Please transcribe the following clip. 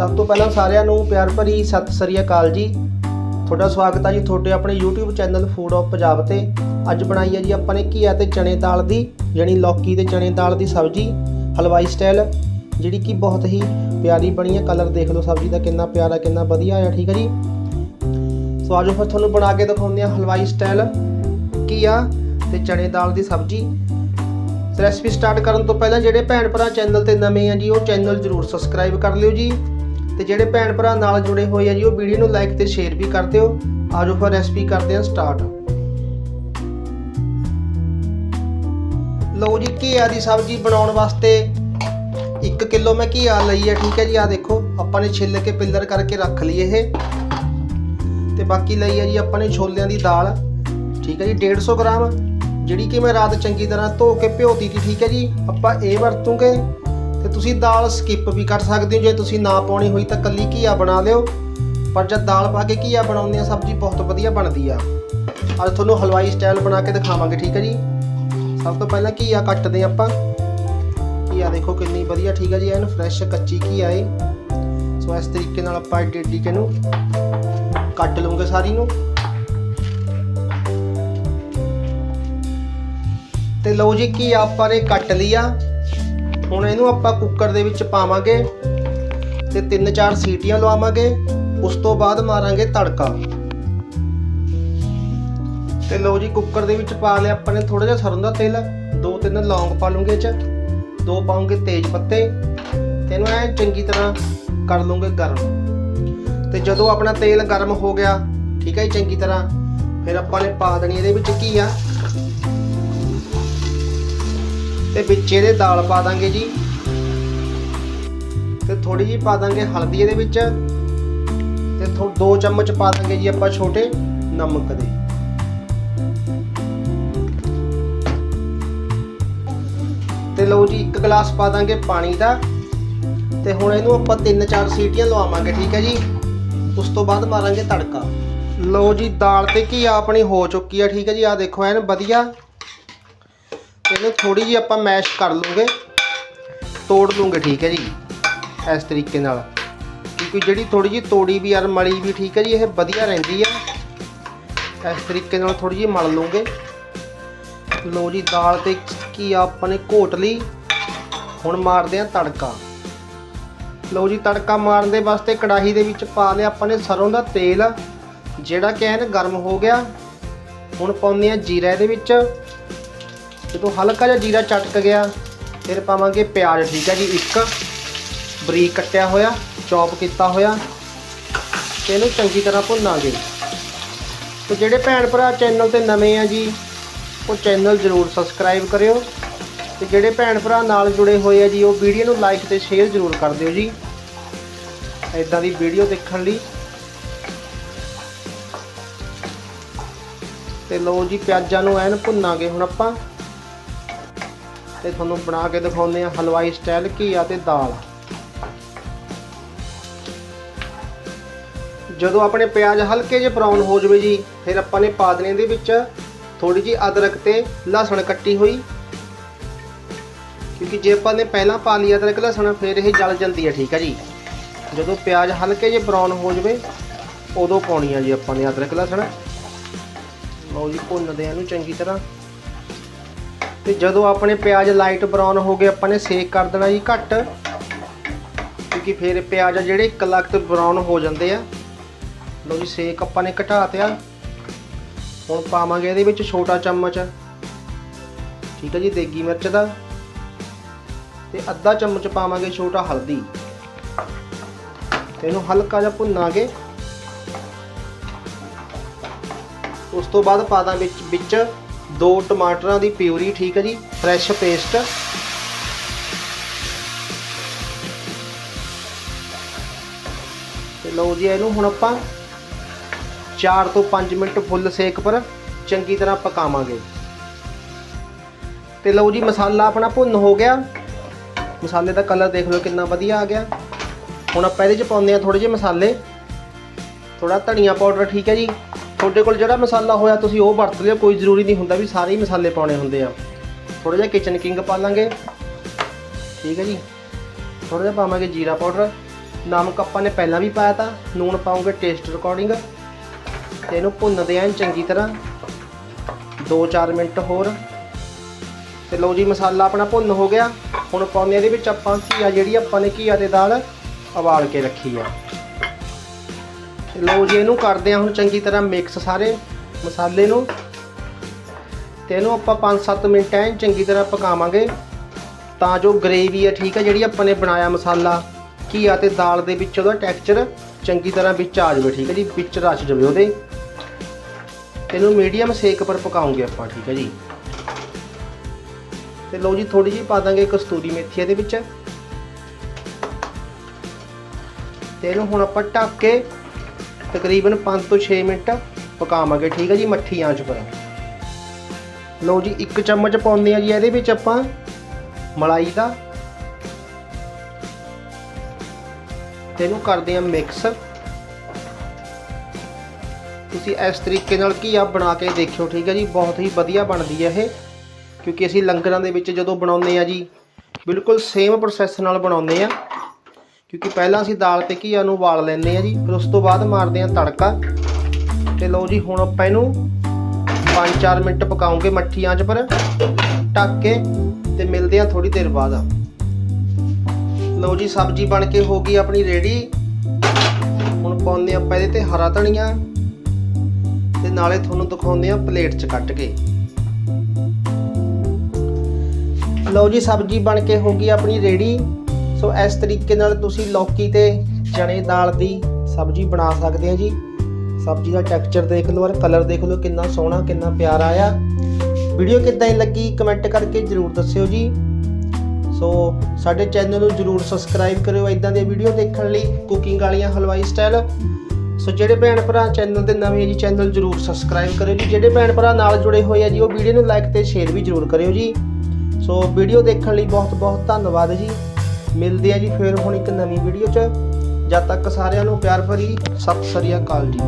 ਸਭ ਤੋਂ ਪਹਿਲਾਂ ਸਾਰਿਆਂ ਨੂੰ ਪਿਆਰ ਭਰੀ ਸਤਿ ਸ੍ਰੀ ਅਕਾਲ ਜੀ। ਤੁਹਾਡਾ ਸਵਾਗਤ ਹੈ ਜੀ ਤੁਹਾਡੇ ਆਪਣੇ YouTube channel food of Punjab ਤੇ। ਅੱਜ ਬਣਾਈ ਹੈ ਜੀ ਆਪਾਂ ਨੇ ਘੀਆ ਤੇ ਚਣੇ ਦਾਲ ਦੀ, ਯਾਨੀ ਲੌਕੀ ਤੇ ਚਣੇ ਦਾਲ ਦੀ ਸਬਜ਼ੀ, ਹਲਵਾਈ ਸਟਾਈਲ ਜਿਹੜੀ ਕਿ ਬਹੁਤ ਹੀ ਪਿਆਰੀ ਬਣੀ ਹੈ ਕਲਰ ਦੇਖ ਲਓ ਸਬਜ਼ੀ ਦਾ ਕਿੰਨਾ ਪਿਆਰਾ, ਕਿੰਨਾ ਵਧੀਆ ਆ ਠੀਕ ਹੈ ਜੀ? ਸੋ ਆਜੋ ਫਿਰ ਤੁਹਾਨੂੰ ਬਣਾ ਕੇ ਦਿਖਾਉਂਦੇ ਹਾਂ ਹਲਵਾਈ ਸਟਾਈਲ ਘੀਆ ਤੇ ਚਣੇ ਦਾਲ ਦੀ ਸਬਜ਼ੀ। ਰੈਸਪੀ ਸਟਾਰਟ ਕਰਨ ਤੋਂ ਪਹਿਲਾਂ ਜਿਹੜੇ ਭੈਣ ਭਰਾ ਚੈਨਲ ਤੇ ਨਵੇਂ ਆ ਜੀ, ਉਹ ਚੈਨਲ ਜਰੂਰ ਸਬਸਕ੍ਰਾਈਬ ਕਰ ਲਿਓ ਜੀ। ਤੇ ਜਿਹੜੇ ਭੈਣ ਭਰਾ ਨਾਲ ਜੁੜੇ ਹੋਏ ਆ ਜੀ, ਉਹ ਵੀਡੀਓ ਨੂੰ ਲਾਈਕ ਤੇ ਸ਼ੇਅਰ ਵੀ ਕਰ ਦਿਓ। ਆਜੋ ਫਿਰ ਰੈਸਪੀ ਕਰਦੇ ਹਾਂ ਸਟਾਰਟ ਲਓ ਜੀ, ਘੀਆ ਦੀ ਸਬਜ਼ੀ ਬਣਾਉਣ ਵਾਸਤੇ 1 ਕਿਲੋ ਮੈਂ ਘੀਆ ਲਈ ਹੈ ਠੀਕ ਹੈ ਜੀ ਆ ਦੇਖੋ, ਆਪਾਂ ਨੇ ਛਿੱਲ ਕੇ ਪਿੱਲਰ ਕਰਕੇ ਰੱਖ ਲਈ ਇਹ। ਤੇ ਬਾਕੀ ਲਈ ਹੈ ਜੀ, ਆਪਾਂ ਨੇ ਛੋਲਿਆਂ ਦੀ ਦਾਲ, ਠੀਕ ਹੈ ਜੀ 150 ਗ੍ਰਾਮ। ਜਿਹੜੀ ਕਿ ਮੈਂ ਰਾਤ ਚੰਗੀ ਤਰ੍ਹਾਂ ਧੋ ਕੇ ਭਿਓਤੀ ਸੀ ਠੀਕ ਹੈ ਜੀ, ਆਪਾਂ ਇਹ ਵਰਤੂਗੇ। ਤੇ ਤੁਸੀਂ ਦਾਲ ਸਕਿਪ ਵੀ ਕਰ ਸਕਦੇ ਹੋ। ਜੇ ਤੁਸੀਂ ਨਾ ਪਾਉਣੀ ਹੋਈ ਤਾਂ ਕੱਲੀ ਘੀਆ ਬਣਾ ਲਿਓ। ਪਰ ਜਦ ਦਾਲ ਪਾ ਕੇ ਘੀਆ ਬਣਾਉਂਦੇ ਆ, ਸਬਜ਼ੀ ਬਹੁਤ ਵਧੀਆ ਬਣਦੀ ਆ। ਅੱਜ ਤੁਹਾਨੂੰ ਹਲਵਾਈ ਸਟਾਈਲ ਬਣਾ ਕੇ ਦਿਖਾਵਾਂਗੇ, ਠੀਕ ਹੈ ਜੀ? ਸਭ ਤੋਂ ਪਹਿਲਾਂ ਘੀਆ ਕੱਟਦੇ ਆਪਾਂ। ਘੀਆ ਦੇਖੋ ਕਿੰਨੀ ਵਧੀਆ, ਠੀਕ ਹੈ ਜੀ, ਐਨ ਫਰੈਸ਼ ਕੱਚੀ ਘੀਆ ਏ। ਸੋ ਇਸ ਤਰੀਕੇ ਨਾਲ ਆਪਾਂ ਡੇਡੀ ਕੇ ਨੂੰ ਕੱਟ ਲਵਾਂਗੇ ਸਾਰੀ ਨੂੰ। ਤੇ ਲਓ ਜੀ ਕੀ ਆਪਾਂ ਨੇ ਕੱਟ ਲਿਆ। ਹੁਣ ਇਹਨੂੰ ਆਪਾਂ ਕੁੱਕਰ ਦੇ ਵਿੱਚ ਪਾਵਾਂਗੇ ਤੇ ਤਿੰਨ ਚਾਰ ਸੀਟੀਆਂ ਲਵਾਵਾਂਗੇ, ਉਸ ਤੋਂ ਬਾਅਦ ਮਾਰਾਂਗੇ ਤੜਕਾ। ਤੇ ਲਓ ਜੀ ਕੁੱਕਰ ਦੇ ਵਿੱਚ ਪਾ ਲਿਆ ਆਪਾਂ ਨੇ ਥੋੜਾ ਜਿਹਾ ਸਰੋਂ ਦਾ ਤੇਲ, ਦੋ ਤਿੰਨ ਲੌਂਗ ਪਾ ਲੂੰਗੇ ਚ, ਦੋ ਪਾਉਂਗੇ ਤੇਜ ਪੱਤੇ, ਤੇ ਇਹਨੂੰ ਐ ਚੰਗੀ ਤਰ੍ਹਾਂ ਕਰ ਲੂੰਗੇ ਗਰਮ। ਤੇ ਜਦੋਂ ਆਪਣਾ ਤੇਲ ਗਰਮ ਹੋ ਗਿਆ, ਠੀਕ ਹੈ ਜੀ, ਚੰਗੀ ਤਰ੍ਹਾਂ, ਫਿਰ ਆਪਾਂ ਨੇ ਪਾ ਦੇਣੀ ਇਹਦੇ ਵਿੱਚ ਘੀਆ। ਤੇ ਵਿੱਚ ਇਹਦੇ ਦਾਲ ਪਾ ਦਾਂਗੇ ਜੀ। ਤੇ ਥੋੜੀ ਜੀ ਪਾ ਦਾਂਗੇ ਹਲਦੀ ਇਹਦੇ ਵਿੱਚ। ਤੇ ਥੋ ਦੋ ਚਮਚ ਪਾ ਦਾਂਗੇ ਜੀ ਆਪਾਂ ਛੋਟੇ ਨਮਕ ਦੇ। ਤੇ ਲਓ ਜੀ, ਇੱਕ ਗਲਾਸ ਪਾ ਦਾਂਗੇ ਪਾਣੀ ਦਾ। ਤੇ ਹੁਣ ਇਹਨੂੰ ਆਪਾਂ 3-4 ਸੀਟੀਆਂ ਲਵਾਵਾਂਗੇ, ਠੀਕ ਹੈ ਜੀ? ਉਸ ਤੋਂ ਬਾਅਦ ਮਾਰਾਂਗੇ ਤੜਕਾ। ਲਓ ਜੀ, ਦਾਲ ਤੇ ਕੀ ਆਪਣੀ ਹੋ ਚੁੱਕੀ ਆ, ਠੀਕ ਹੈ ਜੀ? ਆ ਦੇਖੋ, ਐਨ ਵਧੀਆ। ਇਹਨੂੰ ਥੋੜੀ ਜੀ ਆਪਾਂ ਮੈਸ਼ ਕਰ ਲੂਗੇ ਤੋੜ ਲੂਗੇ ਠੀਕ ਹੈ ਜੀ, ਇਸ ਤਰੀਕੇ ਨਾਲ। ਕਿਉਂਕਿ ਜਿਹੜੀ ਥੋੜੀ ਜੀ ਤੋੜੀ ਵੀ ਯਾਰ, ਮਲੀ ਵੀ, ਠੀਕ ਹੈ ਜੀ, ਇਹ ਵਧੀਆ ਰਹਿੰਦੀ ਆ ਇਸ ਤਰੀਕੇ ਨਾਲ ਥੋੜੀ ਜੀ ਮਲ ਲੂਗੇ ਲੋ ਜੀ, ਦਾਲ ਤੇ ਕੀ ਆਪਾਂ ਨੇ ਘੋਟ ਲਈ। ਹੁਣ ਮਾਰਦੇ ਆ ਤੜਕਾ। ਲਓ ਜੀ, ਤੜਕਾ ਮਾਰਨ ਦੇ ਵਾਸਤੇ ਕੜਾਹੀ ਦੇ ਵਿੱਚ ਪਾ ਲਿਆ ਆਪਾਂ ਨੇ ਸਰੋਂ ਦਾ ਤੇਲ, ਜਿਹੜਾ ਕਿ ਐਨ ਗਰਮ ਹੋ ਗਿਆ। ਹੁਣ ਪਾਉਂਦੇ ਆ ਜੀਰਾ ਇਹਦੇ ਵਿੱਚ। ਜਦੋਂ ਹਲਕਾ ਜਿਹਾ ਜੀਰਾ ਚਟਕ ਗਿਆ, ਫਿਰ ਪਾਵਾਂਗੇ ਪਿਆਜ਼, ਠੀਕ ਹੈ ਜੀ, ਇੱਕ ਬਰੀਕ ਕੱਟਿਆ ਹੋਇਆ, ਚੌਪ ਕੀਤਾ ਹੋਇਆ, ਤੇ ਇਹਨੂੰ ਚੰਗੀ ਤਰ੍ਹਾਂ ਭੁੰਨਾਂਗੇ। ਤੇ ਜਿਹੜੇ ਭੈਣ ਭਰਾ ਚੈਨਲ ਤੇ ਨਵੇਂ ਆ ਜੀ, ਉਹ ਚੈਨਲ ਜ਼ਰੂਰ ਸਬਸਕ੍ਰਾਈਬ ਕਰਿਓ। ਤੇ ਜਿਹੜੇ ਭੈਣ ਭਰਾ ਨਾਲ ਜੁੜੇ ਹੋਏ ਆ ਜੀ, ਉਹ ਵੀਡੀਓ ਨੂੰ ਲਾਈਕ ਤੇ ਸ਼ੇਅਰ ਜ਼ਰੂਰ ਕਰ ਦਿਓ ਜੀ। ਇਦਾਂ ਦੀ ਵੀਡੀਓ ਦੇਖਣ ਲਈ। ਤੇ ਲਓ ਜੀ, ਪਿਆਜ਼ਾਂ ਨੂੰ ਐਨ ਭੁੰਨਾਂਗੇ ਹੁਣ ਆਪਾਂ। ਤੇ ਤੁਹਾਨੂੰ ਬਣਾ ਕੇ ਦਿਖਾਉਂਦੇ ਆ ਹਲਵਾਈ ਸਟਾਈਲ ਘੀਆ ਤੇ ਦਾਲ। ਜਦੋਂ ਆਪਣੇ ਪਿਆਜ਼ ਹਲਕੇ ਜਿਹੇ ਬਰਾਊਨ ਹੋ ਜਵੇ ਜੀ, ਫਿਰ ਆਪਾਂ ਨੇ ਪਾ ਦੇਣੇ ਦੇ ਵਿੱਚ ਥੋੜੀ ਜੀ ਅਦਰਕ ਤੇ ਲਸਣ ਕੱਟੀ ਹੋਈ। ਕਿਉਂਕਿ ਜੇ ਆਪਾਂ ਨੇ ਪਹਿਲਾਂ ਪਾ ਲਈ ਅਦਰਕ, ਲਸਣ, ਫਿਰ ਇਹ ਜਲ ਜਾਂਦੀ ਹੈ, ਠੀਕ ਹੈ ਜੀ। ਜਦੋਂ ਪਿਆਜ਼ ਹਲਕੇ ਜਿਹੇ ਬਰਾਊਨ ਹੋ ਜਵੇ, ਉਦੋਂ ਪਾਉਣੀ ਆ ਜੀ ਆਪਾਂ ਨੇ ਅਦਰਕ, ਲਸਣ। ਲਓ ਜੀ, ਭੁੰਨਦੇ ਆ ਇਹਨੂੰ ਚੰਗੀ ਤਰ੍ਹਾਂ। ਤੇ ਜਦੋਂ ਆਪਣੇ ਪਿਆਜ਼ ਲਾਈਟ ਬਰਾਊਨ ਹੋ ਗਏ, ਆਪਾਂ ਨੇ ਸੇਕ ਕਰ ਦੇਣਾ ਜੀ ਘੱਟ। ਕਿਉਂਕਿ ਫਿਰ ਪਿਆਜ਼ ਆ ਜਿਹੜੇ ਇੱਕ ਲੱਖ ਤੇ ਬਰਾਊਨ ਹੋ ਜਾਂਦੇ ਆ। ਲਓ ਜੀ ਸੇਕ ਆਪਾਂ ਨੇ ਘਟਾ ਤਿਆ ਹੁਣ ਪਾਵਾਂਗੇ ਇਹਦੇ ਵਿੱਚ ਛੋਟਾ ਚਮਚ। ਠੀਕ ਹੈ ਜੀ, ਦੇਗੀ ਮਿਰਚ ਦਾ। ਤੇ ਅੱਧਾ ਚਮਚ ਪਾਵਾਂਗੇ ਛੋਟਾ ਹਲਦੀ। ਤੇ ਇਹਨੂੰ ਹਲਕਾ ਜਿਹਾ ਭੁੰਨਾਂਗੇ। ਉਸ ਤੋਂ ਬਾਅਦ ਪਾ ਦਾਂ ਵਿੱਚ ਵਿੱਚ ਦੋ ਟਮਾਟਰਾਂ ਦੀ ਪਿਊਰੀ, ਠੀਕ ਹੈ ਜੀ, ਫਰੈਸ਼ ਪੇਸਟ। ਤੇ ਲਓ ਜੀ, ਇਹਨੂੰ ਹੁਣ ਆਪਾਂ 4 ਤੋਂ 5 ਮਿੰਟ ਫੁੱਲ ਸੇਕ ਪਰ ਚੰਗੀ ਤਰ੍ਹਾਂ ਪਕਾਵਾਂਗੇ। ਤੇ ਲਓ ਜੀ, ਮਸਾਲਾ ਆਪਣਾ ਭੁੰਨ ਹੋ ਗਿਆ। ਮਸਾਲੇ ਦਾ ਕਲਰ ਦੇਖ ਲਓ ਕਿੰਨਾ ਵਧੀਆ ਆ ਗਿਆ। ਹੁਣ ਆਪਾਂ ਇਹਦੇ ਚ ਪਾਉਂਦੇ ਆ ਥੋੜੇ ਜਿਹੇ ਮਸਾਲੇ। ਥੋੜਾ ਧਨੀਆ ਪਾਊਡਰ, ਠੀਕ ਹੈ ਜੀ। ਤੁਹਾਡੇ ਕੋਲ ਜਿਹੜਾ ਮਸਾਲਾ ਹੋਇਆ, ਤੁਸੀਂ ਉਹ ਵਰਤ ਲਿਓ, ਕੋਈ ਜ਼ਰੂਰੀ ਨਹੀਂ ਹੁੰਦਾ ਵੀ ਸਾਰੇ ਹੀ ਮਸਾਲੇ ਪਾਉਣੇ ਹੁੰਦੇ ਆ। ਥੋੜਾ ਜਿਹਾ ਕਿਚਨ ਕਿੰਗ ਪਾ ਲਾਂਗੇ। ਠੀਕ ਹੈ ਜੀ। ਥੋੜਾ ਜਿਹਾ ਪਾਵਾਂਗੇ ਜੀਰਾ ਪਾਊਡਰ। ਨਮਕ ਆਪਾਂ ਨੇ ਪਹਿਲਾਂ ਵੀ ਪਾਇਆ ਤਾਂ, ਨੂਣ ਪਾਉਂਗੇ ਟੇਸਟ ਅਕੋਰਡਿੰਗ ਤੇ ਇਹਨੂੰ ਭੁੰਨਦੇ ਆਂ ਚੰਗੀ ਤਰ੍ਹਾਂ। 2-4 ਮਿੰਟ ਹੋਰ। ਤੇ ਲਓ ਜੀ, ਮਸਾਲਾ ਆਪਣਾ ਭੁੰਨ ਹੋ ਗਿਆ। ਹੁਣ ਪਾਉਂਦੇ ਹਾਂ ਇਹਦੇ ਵਿੱਚ ਆਪਾਂ ਘੀਆ ਜਿਹੜੀ ਆਪਾਂ ਨੇ ਘੀਆ ਤੇ ਦਾਲ, ਉਬਾਲ ਕੇ ਰੱਖੀ ਆ। ਲਓ ਜੀ, ਇਹਨੂੰ ਕਰਦੇ ਆ ਹੁਣ ਚੰਗੀ ਤਰ੍ਹਾਂ ਮਿਕਸ ਸਾਰੇ ਮਸਾਲੇ ਨੂੰ। ਤੇ ਇਹਨੂੰ ਆਪਾਂ 5-7 ਮਿੰਟ ਐਂ ਚੰਗੀ ਤਰ੍ਹਾਂ ਪਕਾਵਾਂਗੇ। ਤਾਂ ਜੋ ਗ੍ਰੇਵੀ ਆ, ਠੀਕ ਆ, ਜਿਹੜੀ ਆਪਾਂ ਨੇ ਬਣਾਇਆ ਮਸਾਲਾ, ਘੀਆ ਤੇ ਦਾਲ ਦੇ ਵਿੱਚ ਉਹਦਾ ਟੈਕਸਚਰ ਚੰਗੀ ਤਰ੍ਹਾਂ ਵਿੱਚ ਆ ਜਾਵੇ, ਠੀਕ ਹੈ ਜੀ, ਵਿੱਚ ਰਚ ਜਾਵੇ ਉਹਦੇ। ਤੇ ਇਹਨੂੰ ਮੀਡੀਅਮ ਸੇਕ ਪਰ ਪਕਾਉਂਗੇ ਆਪਾਂ, ਠੀਕ ਹੈ ਜੀ। ਤੇ ਲਓ ਜੀ ਥੋੜੀ ਜਿਹੀ ਪਾ ਦਾਂਗੇ ਕਸਤੂਰੀ ਮੇਥੀ ਇਹਦੇ ਵਿੱਚ। ਤੇ ਇਹਨੂੰ ਹੁਣ ਆਪਾਂ ਢੱਕ ਕੇ ਤਕਰੀਬਨ 5 ਤੋਂ 6 ਮਿੰਟ ਪਕਾਵਾਂਗੇ, ਠੀਕ ਹੈ ਜੀ, ਮੱਠੀ ਆਂਚ ਪਰ। ਲਓ ਜੀ, ਇੱਕ ਚਮਚ ਪਾਉਂਦੇ ਆ ਜੀ, ਇਹਦੇ ਵਿੱਚ ਆਪਾਂ ਮਲਾਈ ਦਾ। ਤੇ ਇਹਨੂੰ ਕਰਦੇ ਆ ਮਿਕਸ। ਤੁਸੀਂ ਇਸ ਤਰੀਕੇ ਨਾਲ ਘੀਆ ਬਣਾ ਕੇ ਦੇਖਿਓ, ਠੀਕ ਹੈ ਜੀ, ਬਹੁਤ ਹੀ ਵਧੀਆ ਬਣਦੀ ਹੈ ਇਹ। ਕਿਉਂਕਿ ਅਸੀਂ ਲੰਗਰਾਂ ਦੇ ਵਿੱਚ ਜਦੋਂ ਬਣਾਉਂਦੇ ਆ ਜੀ, ਬਿਲਕੁਲ ਸੇਮ ਪ੍ਰੋਸੈਸ ਨਾਲ ਬਣਾਉਂਦੇ ਆ ਕਿਉਂਕਿ ਪਹਿਲਾਂ ਅਸੀਂ ਦਾਲ ਤੇ ਘੀਆ ਨੂੰ ਉਬਾਲ ਲੈਂਦੇ ਆ ਜੀ, ਫਿਰ ਉਸ ਤੋਂ ਬਾਅਦ ਮਾਰਦੇ ਆ ਤੜਕਾ। ਤੇ ਲਓ ਜੀ, ਹੁਣ ਆਪਾਂ ਇਹਨੂੰ 5-4 ਮਿੰਟ ਪਕਾਉਂਗੇ ਮੱਠੀ ਆਂਚ ਪਰ, ਢੱਕ ਕੇ ਤੇ ਮਿਲਦੇ ਆ ਥੋੜੀ ਦੇਰ ਬਾਅਦ। ਲਓ ਜੀ, ਸਬਜ਼ੀ ਬਣ ਕੇ ਹੋ ਗਈ ਆਪਣੀ ਰੈਡੀ ਹੁਣ ਪਾਉਂਦੇ ਆਪਾਂ ਇਹਦੇ ਤੇ ਹਰਾ ਧਨੀਆ ਤੇ ਨਾਲੇ ਤੁਹਾਨੂੰ ਦਿਖਾਉਂਦੇ ਆ ਪਲੇਟ 'ਚ ਕੱਟ ਕੇ। ਲਓ ਜੀ, ਸਬਜ਼ੀ ਬਣ ਕੇ ਹੋ ਗਈ ਆਪਣੀ ਰੈਡੀ ਸੋ ਇਸ ਤਰੀਕੇ ਨਾਲ ਤੁਸੀਂ ਲੌਕੀ ਤੇ ਚਣੇ ਦਾਲ ਦੀ ਸਬਜ਼ੀ ਬਣਾ ਸਕਦੇ ਆ ਜੀ। ਸਬਜ਼ੀ ਦਾ ਟੈਕਸਚਰ ਦੇਖ ਲਓ ਔਰ ਕਲਰ ਦੇਖ ਲਓ ਕਿੰਨਾ ਸੋਹਣਾ, ਕਿੰਨਾ ਪਿਆਰਾ ਆ। ਵੀਡੀਓ ਕਿੱਦਾਂ ਦੀ ਲੱਗੀ ਕਮੈਂਟ ਕਰਕੇ ਜਰੂਰ ਦੱਸਿਓ ਜੀ। ਸੋ ਸਾਡੇ ਚੈਨਲ ਨੂੰ ਜਰੂਰ ਸਬਸਕ੍ਰਾਈਬ ਕਰਿਓ ਇਦਾਂ ਦੀਆਂ ਵੀਡੀਓ ਦੇਖਣ ਲਈ ਕੁਕਿੰਗ ਵਾਲੀਆਂ ਹਲਵਾਈ ਸਟਾਈਲ ਸੋ ਜਿਹੜੇ ਭੈਣ ਭਰਾ ਚੈਨਲ ਤੇ ਨਵੇਂ ਜੀ ਚੈਨਲ ਜਰੂਰ ਸਬਸਕ੍ਰਾਈਬ ਕਰਿਓ ਜੀ। ਜਿਹੜੇ ਭੈਣ ਭਰਾ ਨਾਲ ਜੁੜੇ ਹੋਏ ਆ ਜੀ, ਉਹ ਵੀਡੀਓ ਨੂੰ ਲਾਈਕ ਤੇ ਸ਼ੇਅਰ ਵੀ ਜਰੂਰ ਕਰਿਓ ਜੀ। ਸੋ ਵੀਡੀਓ ਦੇਖਣ ਲਈ ਬਹੁਤ ਬਹੁਤ ਧੰਨਵਾਦ ਜੀ। ਮਿਲਦੇ ਆ ਜੀ ਫਿਰ ਹੁਣ ਇੱਕ ਨਵੀਂ ਵੀਡੀਓ 'ਚ। ਜਦ ਤੱਕ ਸਾਰਿਆਂ ਨੂੰ ਪਿਆਰ ਭਰੀ, ਸਤਿ ਸ੍ਰੀ ਅਕਾਲ ਜੀ।